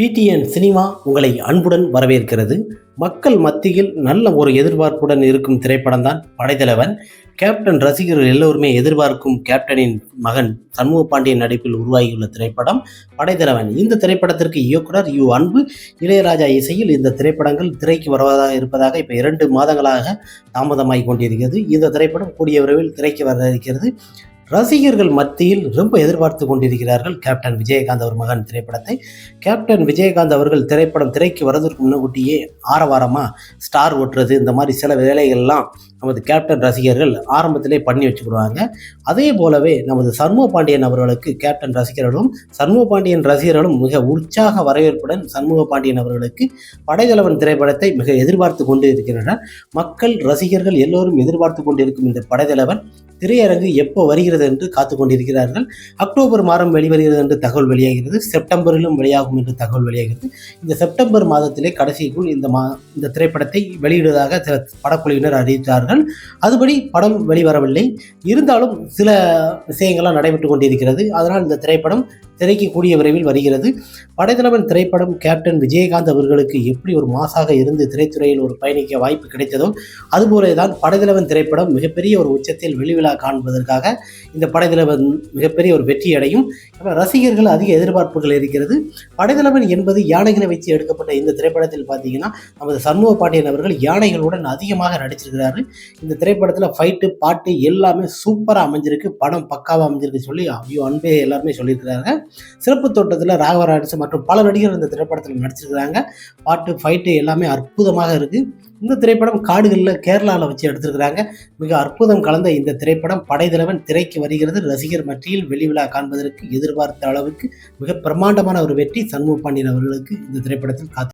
PTN cinema உங்களை அன்புடன் வரவேற்கிறது. மக்கள் மத்தியில் நல்ல ஒரு எதிர்பார்ப்புடன் இருக்கும் திரைப்படம் தான் படைத்தலைவன். கேப்டன் ரசிகர்கள் எல்லோருமே எதிர்பார்க்கும் கேப்டனின் மகன் சண்முக பாண்டியன் நடிப்பில் உருவாகியுள்ள திரைப்படம் படைத்தலைவன். இந்த திரைப்படத்திற்கு இயக்குனர் யு. அன்பு இளையராஜா இசையில் இந்த திரைப்படங்கள் திரைக்கு வருவதாக இருப்பதாக இப்போ இரண்டு மாதங்களாக தாமதமாகி கொண்டிருக்கிறது. இந்த திரைப்படம் கூடிய விரைவில் திரைக்கு வர இருக்கிறது. ரசிகர்கள் மத்தியில் ரொம்ப எதிர்பார்த்து கொண்டிருக்கிறார்கள் கேப்டன் விஜயகாந்த் அவர் மகன் திரைப்படத்தை. கேப்டன் விஜயகாந்த் அவர்கள் திரைப்படம் திரைக்கு வரதற்கு முன்னக்கூட்டியே ஆரவாரமாக ஸ்டார் ஓட்டுறது இந்த மாதிரி சில வேலைகள்லாம் நமது கேப்டன் ரசிகர்கள் ஆரம்பத்திலே பண்ணி வச்சுக்கிடுவாங்க. அதே போலவே நமது சண்முக பாண்டியன் அவர்களுக்கு கேப்டன் ரசிகர்களும் சண்முக பாண்டியன் ரசிகர்களும் மிக உற்சாக வரவேற்புடன் சண்முக பாண்டியன் அவர்களுக்கு படைத்தலைவன் திரைப்படத்தை மிக எதிர்பார்த்து கொண்டு இருக்கின்றனர் மக்கள் ரசிகர்கள் எல்லோரும் எதிர்பார்த்து கொண்டிருக்கும் இந்த படைத்தலைவன் திரையரங்கு எப்போ வருகிறது என்று காத்து கொண்டிருக்கிறார்கள் அக்டோபர் மாதம் வெளிவருகிறது என்று தகவல் வெளியாகிறது. செப்டம்பரிலும் வெளியாகும் என்று தகவல் வெளியாகிறது. இந்த செப்டம்பர் மாதத்திலே கடைசிக்குள் இந்த மா இந்த திரைப்படத்தை வெளியிடுவதாக சில படக்குழுவினர் அறிவித்தார்கள். அதுபடி படம் வெளிவரவில்லை. இருந்தாலும் சில விஷயங்கள்லாம் நடைபெற்று கொண்டிருக்கிறது. அதனால் இந்த திரைப்படம் திரைக்கு கூடிய விரைவில் வருகிறது. படைத்தலைவன் திரைப்படம் கேப்டன் விஜயகாந்த் அவர்களுக்கு எப்படி ஒரு மாசாக இருந்து திரைத்துறையில் ஒரு பயணிக்க வாய்ப்பு கிடைத்ததோ அதுபோல தான் படைத்தலைவன் திரைப்படம் மிகப்பெரிய ஒரு உச்சத்தில் வெளிவிழா காண்பதற்காக இந்த படைத்தலைவன் மிகப்பெரிய ஒரு வெற்றி அடையும். ரசிகர்கள் அதிக எதிர்பார்ப்புகள் இருக்கிறது. படைத்தலைவன் என்பது யானைகளை வச்சு எடுக்கப்பட்ட இந்த திரைப்படத்தில் பார்த்தீங்கன்னா நமது சண்முக பாண்டியன் அவர்கள் யானைகளுடன் அதிகமாக நடிச்சிருக்கிறாரு. இந்த திரைப்படத்தில் ஃபைட்டு பாட்டு எல்லாமே சூப்பராக அமைஞ்சிருக்கு. படம் பக்காவாக அமைஞ்சிருக்கு சொல்லி ஐயோ அன்பே எல்லாருமே சொல்லியிருக்கிறாங்க. சிறப்பு தோட்டத்தில் ராகவராஜ் மற்றும் பல நடிகர்கள் இந்த திரைப்படத்தில் நடிச்சிருக்கிறாங்க. பாட்டு ஃபைட்டு எல்லாமே அற்புதமாக இருக்குது இந்த திரைப்படம் காடுகளில் கேரளாவில் வச்சு எடுத்திருக்கிறாங்க. மிக அற்புதம் கலந்த இந்த திரைப்படம் படைதலைவன் திரைக்கு வருகிறது. ரசிகர் மத்தியில் வெளிவிழா காண்பதற்கு எதிர்பார்த்த அளவுக்கு மிக பிரமாண்டமான ஒரு வெற்றி சண்முக பாண்டியன் அவர்களுக்கு இந்த திரைப்படத்தில் காத்து